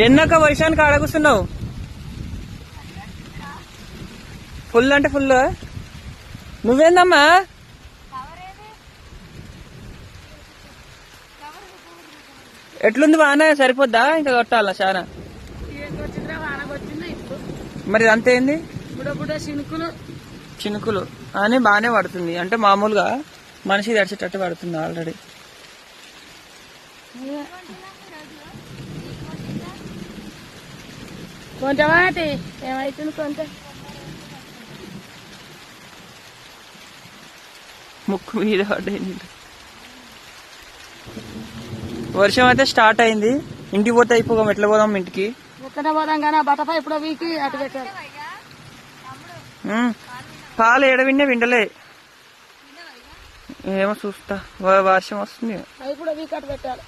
ఎన్నక వర్షానికి ఆడ కూర్చున్నావు ఫుల్ అంటే ఫుల్ నువ్వేందమ్మా? ఎట్లుంది వాన? సరిపోద్దా? ఇంకా కొట్టాలా చాలా మరి అంతే ఏంది? చినుకులు. చినుకులు అని బాగానే పడుతుంది. అంటే మామూలుగా మనిషి తడిచేటట్టు పడుతుంది ఆల్రెడీ. కొంచెం వాటి ఏమైతుంది కొంచెం? ముక్కు మీద పడ్డాయి వర్షం అయితే స్టార్ట్ అయింది. ఇంటికి పోతే అయిపోగాం ఎట్లా పోదాం ఇంటికి. ఎక్కడ పోదాం కానీ ఆ బట్టపై ఇప్పుడు వీకి అటు పెట్టారు. ఉమ్. పాలు ఏడ విండే విండలే. ఏమో చూస్తా. వర్షం వస్తుంది. అవి కూడా వీకి అటు పెట్టారు.